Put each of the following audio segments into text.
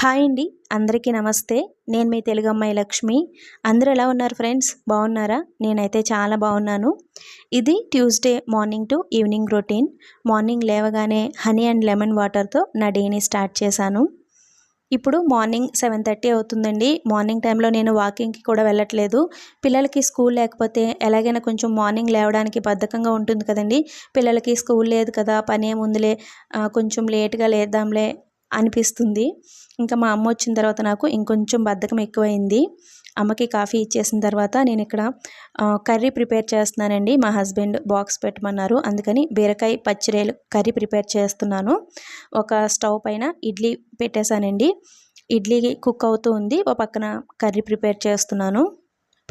Hi అండి. అందరికీ నమస్తే. నేను మీ తెలుగు అమ్మాయి లక్ష్మి. అందరూ ఎలా ఉన్నారు ఫ్రెండ్స్? బాగున్నారా? నేనైతే చాలా బాగున్నాను. ఇది Tuesday morning to evening routine. Morning లేవగానే హనీ అండ్ లెమన్ వాటర్తో నా డేని స్టార్ట్ చేశాను. ఇప్పుడు మార్నింగ్ సెవెన్ థర్టీ అవుతుందండి. మార్నింగ్ టైంలో నేను వాకింగ్కి కూడా వెళ్ళట్లేదు. పిల్లలకి స్కూల్ లేకపోతే ఎలాగైనా కొంచెం మార్నింగ్ లేవడానికి బద్ధకంగా ఉంటుంది కదండి. పిల్లలకి స్కూల్ లేదు కదా పని ఏముందిలే కొంచెం లేట్గా లేద్దాంలే అనిపిస్తుంది. ఇంకా మా అమ్మ వచ్చిన తర్వాత నాకు ఇంకొంచెం బద్ధకం ఎక్కువైంది. అమ్మకి కాఫీ ఇచ్చేసిన తర్వాత నేను ఇక్కడ కర్రీ ప్రిపేర్ చేస్తున్నానండి. మా హస్బెండ్ బాక్స్ పెట్టమన్నారు. అందుకని బీరకాయ పచ్చిరేలు కర్రీ ప్రిపేర్ చేస్తున్నాను. ఒక స్టవ్ పైన ఇడ్లీ పెట్టేశానండి. ఇడ్లీ కుక్ అవుతూ ఉంది. ఒక పక్కన కర్రీ ప్రిపేర్ చేస్తున్నాను.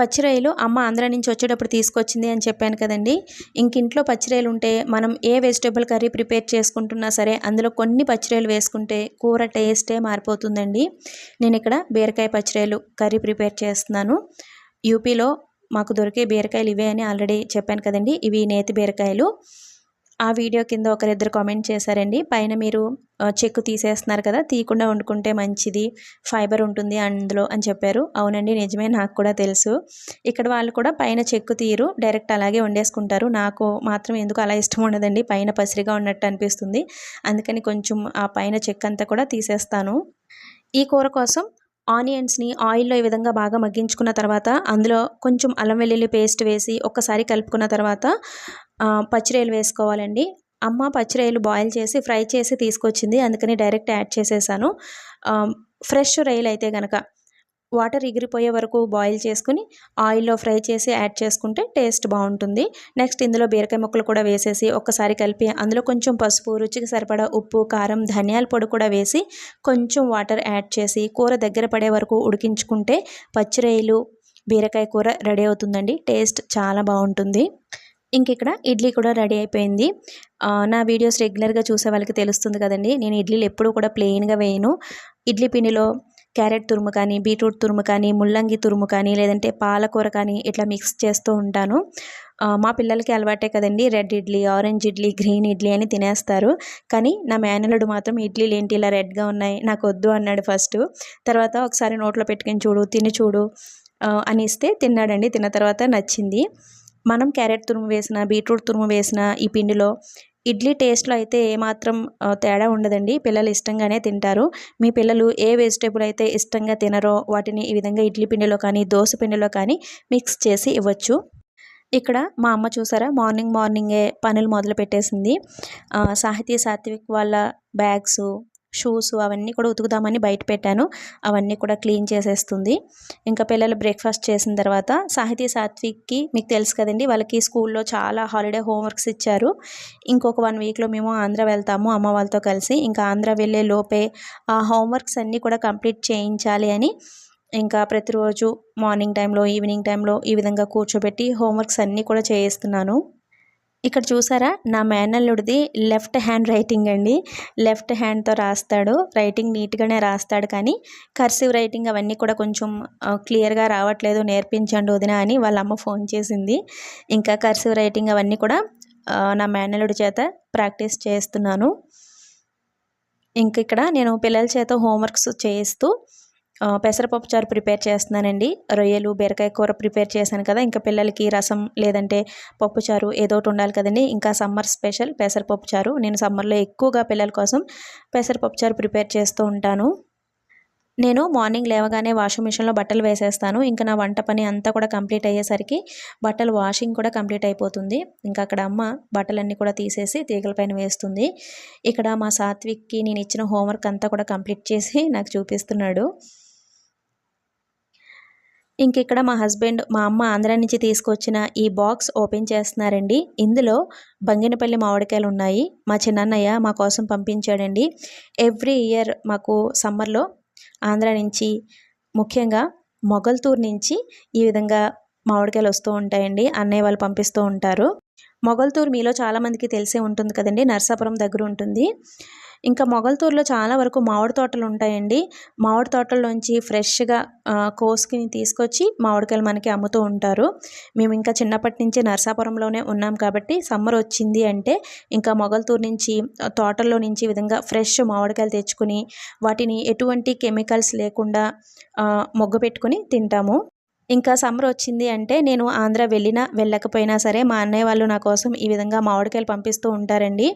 పచ్చిరాయలు అమ్మ ఆంధ్ర నుంచి వచ్చేటప్పుడు తీసుకొచ్చింది అని చెప్పాను కదండి. ఇంక ఇంట్లో పచ్చిరాయలు ఉంటే మనం ఏ వెజిటేబుల్ కర్రీ ప్రిపేర్ చేసుకుంటున్నా సరే అందులో కొన్ని పచ్చిరాయలు వేసుకుంటే కూర టేస్టే మారిపోతుందండి. నేను ఇక్కడ బీరకాయ పచ్చిరాయలు కర్రీ ప్రిపేర్ చేస్తున్నాను. యూపీలో మాకు దొరికే బీరకాయలు ఇవే అని ఆల్రెడీ చెప్పాను కదండి. ఇవి నేతి బీరకాయలు. ఆ వీడియో కింద ఒకరిద్దరు కామెంట్ చేశారండి. పైన మీరు చెక్కు తీసేస్తున్నారు కదా తీయకుండా వండుకుంటే మంచిది ఫైబర్ ఉంటుంది అందులో అని చెప్పారు. అవునండి నిజమే నాకు కూడా తెలుసు. ఇక్కడ వాళ్ళు కూడా పైన చెక్కు తీరు డైరెక్ట్ అలాగే వండేసుకుంటారు. నాకు మాత్రం ఎందుకు అలా ఇష్టం ఉండదండి పైన పసిరిగా ఉన్నట్టు అనిపిస్తుంది. అందుకని కొంచెం ఆ పైన చెక్ అంతా కూడా తీసేస్తాను. ఈ కూర కోసం ఆనియన్స్ని ఆయిల్లో ఈ విధంగా బాగా మగ్గించుకున్న తర్వాత అందులో కొంచెం అల్లం వెల్లుల్లి పేస్ట్ వేసి ఒక్కసారి కలుపుకున్న తర్వాత పచ్చిరేలు వేసుకోవాలండి. అమ్మ పచ్చిరేలు బాయిల్ చేసి ఫ్రై చేసి తీసుకొచ్చింది. అందుకని డైరెక్ట్ యాడ్ చేసేసాను. ఫ్రెష్ రైలు అయితే కనుక వాటర్ ఎగిరిపోయే వరకు బాయిల్ చేసుకుని ఆయిల్లో ఫ్రై చేసి యాడ్ చేసుకుంటే టేస్ట్ బాగుంటుంది. నెక్స్ట్ ఇందులో బీరకాయ ముక్కలు కూడా వేసేసి ఒక్కసారి కలిపి అందులో కొంచెం పసుపు రుచికి సరిపడా ఉప్పు కారం ధనియాల పొడి కూడా వేసి కొంచెం వాటర్ యాడ్ చేసి కూర దగ్గర పడే వరకు ఉడికించుకుంటే పచ్చిరొయ్యలు బీరకాయ కూర రెడీ అవుతుందండి. టేస్ట్ చాలా బాగుంటుంది. ఇంక ఇక్కడ ఇడ్లీ కూడా రెడీ అయిపోయింది. నా వీడియోస్ రెగ్యులర్గా చూసే వాళ్ళకి తెలుస్తుంది కదండి. నేను ఇడ్లీలు ఎప్పుడూ కూడా ప్లెయిన్గా వేయను. ఇడ్లీ పిండిలో క్యారెట్ తురుము కానీ బీట్రూట్ తురుము కానీ ముల్లంగి తురుము కానీ లేదంటే పాలకూర కానీ ఇట్లా మిక్స్ చేస్తూ ఉంటాను. మా పిల్లలకి అలవాటే కదండి. Red idli orange idli green idli అని తినేస్తారు. కానీ నా మేనలుడు మాత్రం ఇడ్లీలు ఏంటి ఇలా రెడ్గా ఉన్నాయి నాకు వద్దు అన్నాడు ఫస్ట్. తర్వాత ఒకసారి నోట్లో పెట్టుకొని చూడు తిని చూడు అని ఇస్తే తిన్నాడండి. తిన్న తర్వాత నచ్చింది. మనం క్యారెట్ తురుము వేసిన బీట్రూట్ తురుము వేసిన ఈ పిండిలో ఇడ్లీ టేస్ట్లో అయితే ఏమాత్రం తేడా ఉండదండి. పిల్లలు ఇష్టంగానే తింటారు. మీ పిల్లలు ఏ వెజిటేబుల్ అయితే ఇష్టంగా తినరో వాటిని ఈ విధంగా ఇడ్లీ పిండిలో కానీ దోశ పిండిలో కానీ మిక్స్ చేసి ఇవ్వచ్చు. ఇక్కడ మా అమ్మ చూసారా? మార్నింగ్ మార్నింగే పనులు మొదలు పెట్టేసింది సాహితీ సాత్విక్ వాళ్ళ బ్యాగ్స్ షూస్ అవన్నీ కూడా ఉతుకుదామని బయట పెట్టాను. అవన్నీ కూడా క్లీన్ చేసేస్తుంది. ఇంకా పిల్లలు బ్రేక్ఫాస్ట్ చేసిన తర్వాత సాహితీ సాత్విక్కి మీకు తెలుసు కదండి వాళ్ళకి స్కూల్లో చాలా హాలిడే హోంవర్క్స్ ఇచ్చారు. ఇంకొక వన్ వీక్లో మేము ఆంధ్ర వెళ్తాము అమ్మ వాళ్ళతో కలిసి. ఇంకా ఆంధ్ర వెళ్ళే లోపే ఆ హోంవర్క్స్ అన్నీ కూడా కంప్లీట్ చేయించాలి అని ఇంకా ప్రతిరోజు మార్నింగ్ టైంలో ఈవినింగ్ టైంలో ఈ విధంగా కూర్చోబెట్టి హోంవర్క్స్ అన్నీ కూడా చేయిస్తున్నాను. ఇక్కడ చూసారా? నా మేనల్లుడిది లెఫ్ట్ హ్యాండ్ రైటింగ్ అండి. లెఫ్ట్ హ్యాండ్తో రాస్తాడు. రైటింగ్ నీట్గానే రాస్తాడు కానీ కర్సివ్ రైటింగ్ అవన్నీ కూడా కొంచెం క్లియర్గా రావట్లేదు. నేర్పించండి వదిన అని వాళ్ళ అమ్మ ఫోన్ చేసింది. ఇంకా కర్సివ్ రైటింగ్ అవన్నీ కూడా నా మేనల్లుడి చేత ప్రాక్టీస్ చేస్తున్నాను. ఇంక ఇక్కడ నేను పిల్లల చేత హోంవర్క్స్ చేయిస్తూ పెసరపప్పు చారు ప్రిపేర్ చేస్తున్నానండి. రొయ్యలు బీరకాయ కూర ప్రిపేర్ చేశాను కదా ఇంకా పిల్లలకి రసం లేదంటే పప్పు చారు ఏదో ఒకటి ఉండాలి కదండి. ఇంకా సమ్మర్ స్పెషల్ పెసరపప్పు చారు. నేను సమ్మర్లో ఎక్కువగా పిల్లల కోసం పెసరపప్పు చారు ప్రిపేర్ చేస్తూ ఉంటాను. నేను మార్నింగ్ లేవగానే వాషింగ్ మిషన్లో బట్టలు వేసేస్తాను. ఇంకా నా వంట పని అంతా కూడా కంప్లీట్ అయ్యేసరికి బట్టలు వాషింగ్ కూడా కంప్లీట్ అయిపోతుంది. ఇంకా అక్కడ అమ్మ బట్టలన్నీ కూడా తీసేసి తీగల పైన వేస్తుంది. ఇక్కడ మా సాత్విక్కి నేను ఇచ్చిన హోంవర్క్ అంతా కూడా కంప్లీట్ చేసి నాకు చూపిస్తున్నాడు. ఇంకిక్కడ మా హస్బెండ్ మా అమ్మ ఆంధ్ర నుంచి తీసుకొచ్చిన ఈ బాక్స్ ఓపెన్ చేస్తున్నారండి. ఇందులో బంగినపల్లి మామిడికాయలు ఉన్నాయి. మా చిన్నన్నయ్య మా కోసం పంపించాడండి. ఎవ్రీ ఇయర్ మాకు సమ్మర్లో ఆంధ్ర నుంచి ముఖ్యంగా మొగల్తూర్ నుంచి ఈ విధంగా మామిడికాయలు వస్తూ ఉంటాయండి. అన్నయ్య వాళ్ళు పంపిస్తూ ఉంటారు. మొగల్తూరు మీలో చాలామందికి తెలిసే ఉంటుంది కదండి. నర్సాపురం దగ్గర ఉంటుంది. ఇంకా మొగల్తూరులో చాలా వరకు మామిడి తోటలు ఉంటాయండి. మామిడి తోటల్లోంచి ఫ్రెష్గా కోసుకుని తీసుకొచ్చి మామిడికాయలు మనకి అమ్ముతూ ఉంటారు. మేము ఇంకా చిన్నప్పటి నుంచి నర్సాపురంలోనే ఉన్నాం కాబట్టి సమ్మర్ వచ్చింది అంటే ఇంకా మొగల్తూరు నుంచి తోటల్లో నుంచి విధంగా ఫ్రెష్ మామిడికాయలు తెచ్చుకుని వాటిని ఎటువంటి కెమికల్స్ లేకుండా మొగ్గ పెట్టుకుని తింటాము. ఇంకా సమ్మర్ వచ్చింది అంటే నేను ఆంధ్ర వెళ్ళినా వెళ్ళకపోయినా సరే మా అన్నయ్య వాళ్ళు నా కోసం ఈ విధంగా మామిడికాయలు పంపిస్తూ ఉంటారండి.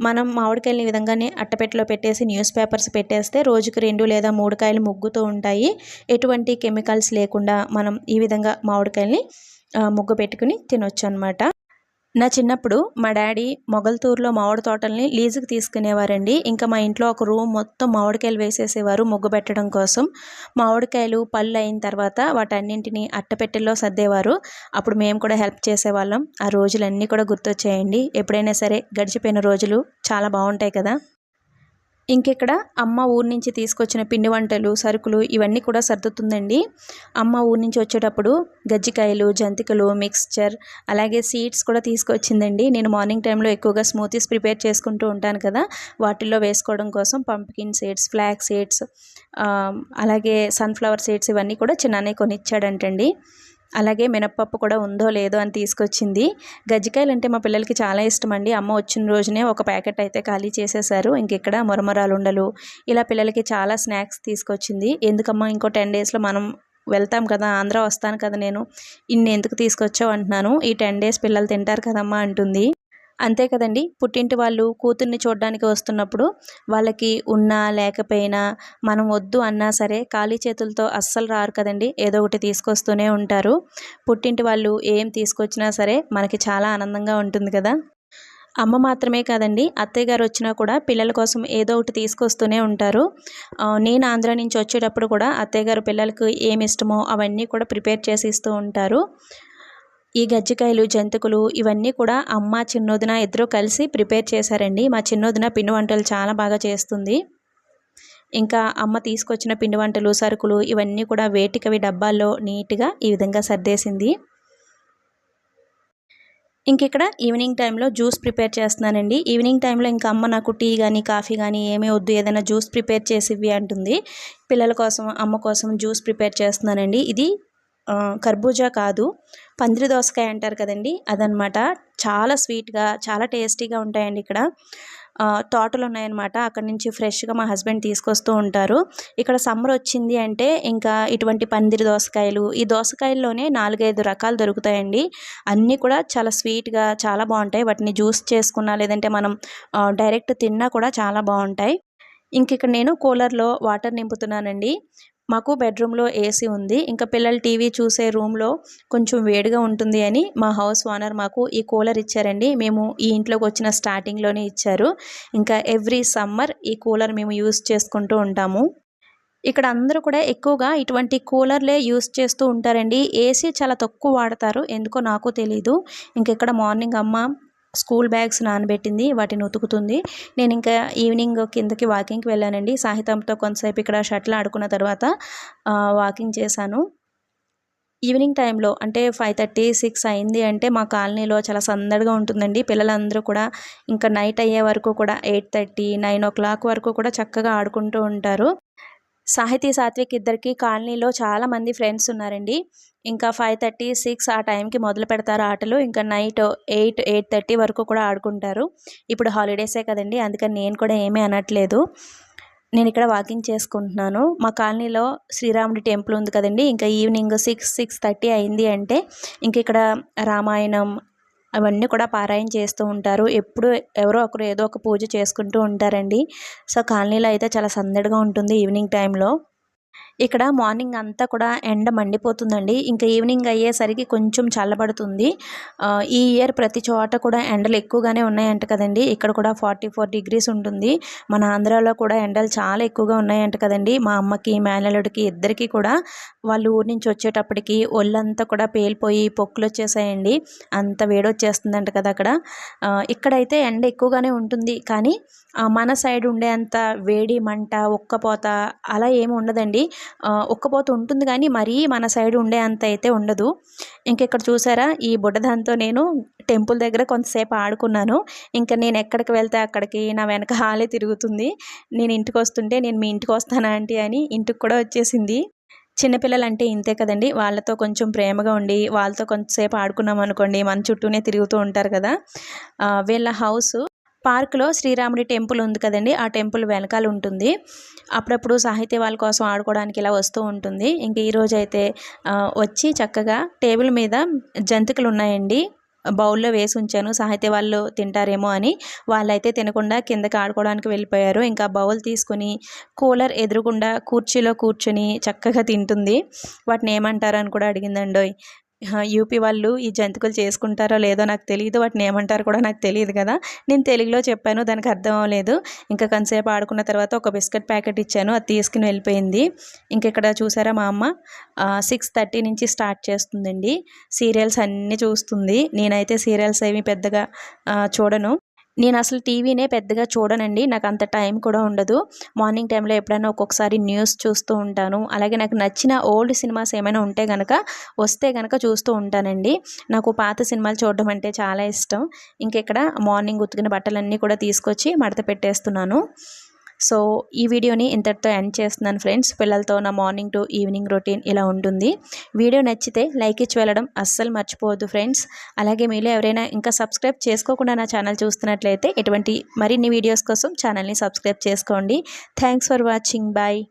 మనం మామిడికాయలు ఈ విధంగానే అట్టపెట్టలో పెట్టేసి న్యూస్ పేపర్స్ పెట్టేస్తే రోజుకి రెండు లేదా మూడు కాయలు ముగ్గుతూ ఉంటాయి. ఎటువంటి కెమికల్స్ లేకుండా మనం ఈ విధంగా మామిడికాయల్ని ముగ్గు పెట్టుకుని తినొచ్చు అనమాట నా చిన్నప్పుడు మా డాడీ మొగల్తూరులో మామిడి తోటల్ని లీజుకి తీసుకునేవారండి. ఇంకా మా ఇంట్లో ఒక రూమ్ మొత్తం మామిడికాయలు వేసేసేవారు ముగ్గు పెట్టడం కోసం. మామిడికాయలు పళ్ళు అయిన తర్వాత వాటన్నింటిని అట్టపెట్టెల్లో సర్దేవారు. అప్పుడు మేము కూడా హెల్ప్ చేసేవాళ్ళం. ఆ రోజులన్నీ కూడా గుర్తొచ్చాయండి. ఎప్పుడైనా సరే గడిచిపోయిన రోజులు చాలా బాగుంటాయి కదా. ఇంకెక్కడ? అమ్మ ఊరి నుంచి తీసుకొచ్చిన పిండి వంటలు సరుకులు ఇవన్నీ కూడా సర్దుతుందండి. అమ్మ ఊరి నుంచి వచ్చేటప్పుడు గజ్జికాయలు జంతికలు మిక్స్చర్ అలాగే సీడ్స్ కూడా తీసుకొచ్చిందండి. నేను మార్నింగ్ టైంలో ఎక్కువగా స్మూతీస్ ప్రిపేర్ చేసుకుంటూ ఉంటాను కదా వాటిల్లో వేసుకోవడం కోసం పంప్కిన్ సీడ్స్ ఫ్లాక్ సీడ్స్ అలాగే సన్ఫ్లవర్ సీడ్స్ ఇవన్నీ కూడా చిన్ననే కొనిచ్చాడంటండి. అలాగే మినప్పప్పు కూడా ఉందో లేదో అని తీసుకొచ్చింది. గజ్జికాయలు అంటే మా పిల్లలకి చాలా ఇష్టం అండి అమ్మ వచ్చిన రోజునే ఒక ప్యాకెట్ అయితే ఖాళీ చేసేసారు ఇంకెక్కడ మురమరాలుండలు. ఇలా పిల్లలకి చాలా స్నాక్స్ తీసుకొచ్చింది. ఎందుకమ్మా ఇంకో టెన్ డేస్లో మనం వెళ్తాం కదా ఆంధ్ర వస్తాను కదా నేను ఇన్ని ఎందుకు తీసుకొచ్చావు అంటున్నాను. ఈ టెన్ డేస్ పిల్లలు తింటారు కదమ్మా అంటుంది. అంతే కదండి. పుట్టింటి వాళ్ళు కూతుర్ని చూడడానికి వస్తున్నప్పుడు వాళ్ళకి ఉన్నా లేకపోయినా మనం వద్దు అన్నా సరే ఖాళీ చేతులతో అస్సలు రారు కదండి. ఏదో ఒకటి తీసుకొస్తూనే ఉంటారు. పుట్టింటి వాళ్ళు ఏం తీసుకొచ్చినా సరే మనకి చాలా ఆనందంగా ఉంటుంది కదా. అమ్మ మాత్రమే కాదండి. అత్తయ్య గారు వచ్చినా కూడా పిల్లల కోసం ఏదో ఒకటి తీసుకొస్తూనే ఉంటారు. నేను ఆంధ్ర నుంచి వచ్చేటప్పుడు కూడా అత్తయ్య గారు పిల్లలకు ఏమి ఇష్టమో అవన్నీ కూడా ప్రిపేర్ చేసి ఇస్తూ ఉంటారు. ఈ గజ్జికాయలు జంతికలు ఇవన్నీ కూడా అమ్మ చిన్నోదిన ఇద్దరు కలిసి ప్రిపేర్ చేశారండి. మా చిన్నోదిన పిండి వంటలు చాలా బాగా చేస్తుంది. ఇంకా అమ్మ తీసుకొచ్చిన పిండి వంటలు సరుకులు ఇవన్నీ కూడా వేటికవి డబ్బాల్లో నీట్గా ఈ విధంగా సర్దేసింది. ఇంక ఇక్కడ ఈవినింగ్ టైంలో జ్యూస్ ప్రిపేర్ చేస్తున్నానండి. ఈవినింగ్ టైంలో ఇంకా అమ్మ నాకు టీ కానీ కాఫీ కానీ ఏమీ వద్దు ఏదైనా జ్యూస్ ప్రిపేర్ చేసివి అంటుంది. పిల్లల కోసం అమ్మ కోసం జ్యూస్ ప్రిపేర్ చేస్తున్నానండి. ఇది కర్బూజా కాదు పందిరి దోసకాయ అంటారు కదండి అదనమాట. చాలా స్వీట్గా చాలా టేస్టీగా ఉంటాయండి ఇక్కడ. తోటలు ఉన్నాయన్నమాట. అక్కడ నుంచి ఫ్రెష్గా మా హస్బెండ్ తీసుకొస్తూ ఉంటారు. ఇక్కడ సమ్మర్ వచ్చింది అంటే ఇంకా ఇటువంటి పందిరి దోసకాయలు ఈ దోసకాయల్లోనే నాలుగైదు రకాలు దొరుకుతాయండి. అన్నీ కూడా చాలా స్వీట్గా చాలా బాగుంటాయి. వాటిని జ్యూస్ చేసుకున్నా లేదంటే మనం డైరెక్ట్ తిన్నా కూడా చాలా బాగుంటాయి. ఇంక ఇక్కడ నేను కూలర్లో వాటర్ నింపుతున్నానండి. మాకు బెడ్రూమ్లో ఏసీ ఉంది. ఇంకా పిల్లలు టీవీ చూసే రూమ్లో కొంచెం వేడిగా ఉంటుంది అని మా హౌస్ ఓనర్ మాకు ఈ కూలర్ ఇచ్చారండి. మేము ఈ ఇంట్లోకి వచ్చిన స్టార్టింగ్లోనే ఇచ్చారు. ఇంకా ఎవ్రీ సమ్మర్ ఈ కూలర్ మేము యూస్ చేసుకుంటూ ఉంటాము. ఇక్కడ అందరూ కూడా ఎక్కువగా ఇటువంటి కూలర్లే యూస్ చేస్తూ ఉంటారండి. ఏసీ చాలా తక్కువ వాడతారు. ఎందుకో నాకు తెలీదు. ఇంకెక్కడ మార్నింగ్ అమ్మ స్కూల్ బ్యాగ్స్ నానబెట్టింది వాటిని ఉతుకుతుంది. నేను ఇంకా ఈవినింగ్ కిందకి వాకింగ్కి వెళ్ళానండి. సాహితంతో కొంతసేపు ఇక్కడ షటిల్ ఆడుకున్న తర్వాత వాకింగ్ చేశాను. ఈవినింగ్ టైంలో అంటే ఫైవ్ థర్టీ సిక్స్ అయింది అంటే మా కాలనీలో చాలా సందడిగా ఉంటుందండి. పిల్లలందరూ కూడా ఇంకా నైట్ అయ్యే వరకు కూడా eight thirty nine o'clock వరకు కూడా చక్కగా ఆడుకుంటూ ఉంటారు. సాహితీ సాత్విక్ ఇద్దరికి కాలనీలో చాలామంది ఫ్రెండ్స్ ఉన్నారండి. ఇంకా ఫైవ్ థర్టీ సిక్స్ ఆ టైంకి మొదలు పెడతారు ఆటలు. ఇంకా నైట్ ఎయిట్ ఎయిట్ థర్టీ వరకు కూడా ఆడుకుంటారు. ఇప్పుడు హాలిడేసే కదండి అందుకని నేను కూడా ఏమీ అనట్లేదు. నేను ఇక్కడ వాకింగ్ చేసుకుంటున్నాను. మా కాలనీలో శ్రీరాముడి టెంపుల్ ఉంది కదండి. ఇంకా ఈవినింగ్ సిక్స్ సిక్స్ థర్టీ అయింది అంటే ఇంక ఇక్కడ రామాయణం అవన్నీ కూడా పారాయణ చేస్తూ ఉంటారు. ఎప్పుడు ఎవరో ఒకరు ఏదో ఒక పూజ చేసుకుంటూ ఉంటారండి. సో కాలనీలో అయితే చాలా సందడిగా ఉంటుంది ఈవినింగ్ టైంలో. ఇక్కడ మార్నింగ్ అంతా కూడా ఎండ మండిపోతుందండి. ఇంకా ఈవినింగ్ అయ్యేసరికి కొంచెం చల్లబడుతుంది. ఈ ఇయర్ ప్రతి చోట కూడా ఎండలు ఎక్కువగానే ఉన్నాయంట కదండి. ఇక్కడ కూడా ఫార్టీ ఫోర్ డిగ్రీస్ ఉంటుంది. మన ఆంధ్రాలో కూడా ఎండలు చాలా ఎక్కువగా ఉన్నాయంట కదండి. మా అమ్మకి మేనల్లుడికి ఇద్దరికి కూడా వాళ్ళు ఊరి నుంచి వచ్చేటప్పటికి ఒళ్ళంతా కూడా పేలిపోయి పొక్కులు వచ్చేసాయండి అంత వేడొచ్చేస్తుందంట కదా అక్కడ. ఇక్కడైతే ఎండ ఎక్కువగానే ఉంటుంది. కానీ మన సైడ్ ఉండే అంత వేడి మంట ఉక్కపోత అలా ఏమి ఉండదండి. ఉక్కపోత ఉంటుంది కానీ మరీ మన సైడ్ ఉండే అంత అయితే ఉండదు. ఇంకెక్కడ చూసారా? ఈ బుడ్డదాంతో నేను టెంపుల్ దగ్గర కొంతసేపు ఆడుకున్నాను. ఇంకా నేను ఎక్కడికి వెళ్తే అక్కడికి నా వెనక హాలే తిరుగుతుంది. నేను ఇంటికి వస్తుంటే నేను మీ ఇంటికి వస్తాను ఆంటీ అని ఇంటికి కూడా వచ్చేసింది. చిన్నపిల్లలు అంటే ఇంతే కదండి. వాళ్ళతో కొంచెం ప్రేమగా ఉండి వాళ్ళతో కొంతసేపు ఆడుకున్నాం అనుకోండి మన చుట్టూనే తిరుగుతూ ఉంటారు కదా. వీళ్ళ హౌస్ పార్క్లో శ్రీరాముడి టెంపుల్ ఉంది కదండి ఆ టెంపుల్ వెనకాల ఉంటుంది. అప్పుడప్పుడు సాహిత్య వాళ్ళ కోసం ఆడుకోవడానికి ఇలా వస్తూ ఉంటుంది. ఇంక ఈరోజు అయితే వచ్చి చక్కగా టేబుల్ మీద జంతికలు ఉన్నాయండి. బౌల్లో వేసి ఉంచాను. సాహిత్య వాళ్ళు తింటారేమో అని. వాళ్ళైతే తినకుండా కిందకి ఆడుకోవడానికి వెళ్ళిపోయారు. ఇంకా బౌల్ తీసుకుని కూలర్ ఎదురుకుండా కుర్చీలో కూర్చొని చక్కగా తింటుంది. వాటిని ఏమంటారు అని కూడా అడిగిందండోయ్. యూపీ వాళ్ళు ఈ జంతికలు చేసుకుంటారో లేదో నాకు తెలియదు వాటిని ఏమంటారు కూడా నాకు తెలియదు కదా. నేను తెలుగులో చెప్పాను దానికి అర్థం అవ్వలేదు. ఇంకా కొంతసేపు ఆడుకున్న తర్వాత ఒక బిస్కెట్ ప్యాకెట్ ఇచ్చాను అది తీసుకుని వెళ్ళిపోయింది. ఇంకా ఇక్కడ చూసారా మా అమ్మ? సిక్స్ థర్టీ నుంచి స్టార్ట్ చేస్తుందండి. సీరియల్స్ అన్నీ చూస్తుంది. నేనైతే సీరియల్స్ ఏమి పెద్దగా చూడను. నేను అసలు టీవీనే పెద్దగా చూడనండి. నాకు అంత టైం కూడా ఉండదు. మార్నింగ్ టైంలో ఎప్పుడైనా ఒక్కొక్కసారి న్యూస్ చూస్తూ ఉంటాను. అలాగే నాకు నచ్చిన ఓల్డ్ సినిమాస్ ఏమైనా ఉంటే కనుక వస్తే కనుక చూస్తూ ఉంటానండి. నాకు పాత సినిమాలు చూడడం అంటే చాలా ఇష్టం. ఇంకెక్కడ మార్నింగ్ ఉతికిన బట్టలన్నీ కూడా తీసుకొచ్చి మడత పెట్టేస్తున్నాను. సో ఈ వీడియోని ఇంతటితో ఎండ్ చేస్తున్నాను ఫ్రెండ్స్. పిల్లలతో నా మార్నింగ్ టు ఈవినింగ్ రొటీన్ ఇలా ఉంటుంది. వీడియో నచ్చితే లైక్ ఇచ్చి వెళ్ళడం అస్సలు మర్చిపోవద్దు ఫ్రెండ్స్. అలాగే మీలో ఎవరైనా ఇంకా సబ్స్క్రైబ్ చేసుకోకుండా నా ఛానల్ చూస్తున్నట్లయితే ఎటువంటి మరిన్ని వీడియోస్ కోసం ఛానల్ని సబ్స్క్రైబ్ చేసుకోండి. Thanks for watching. బాయ్.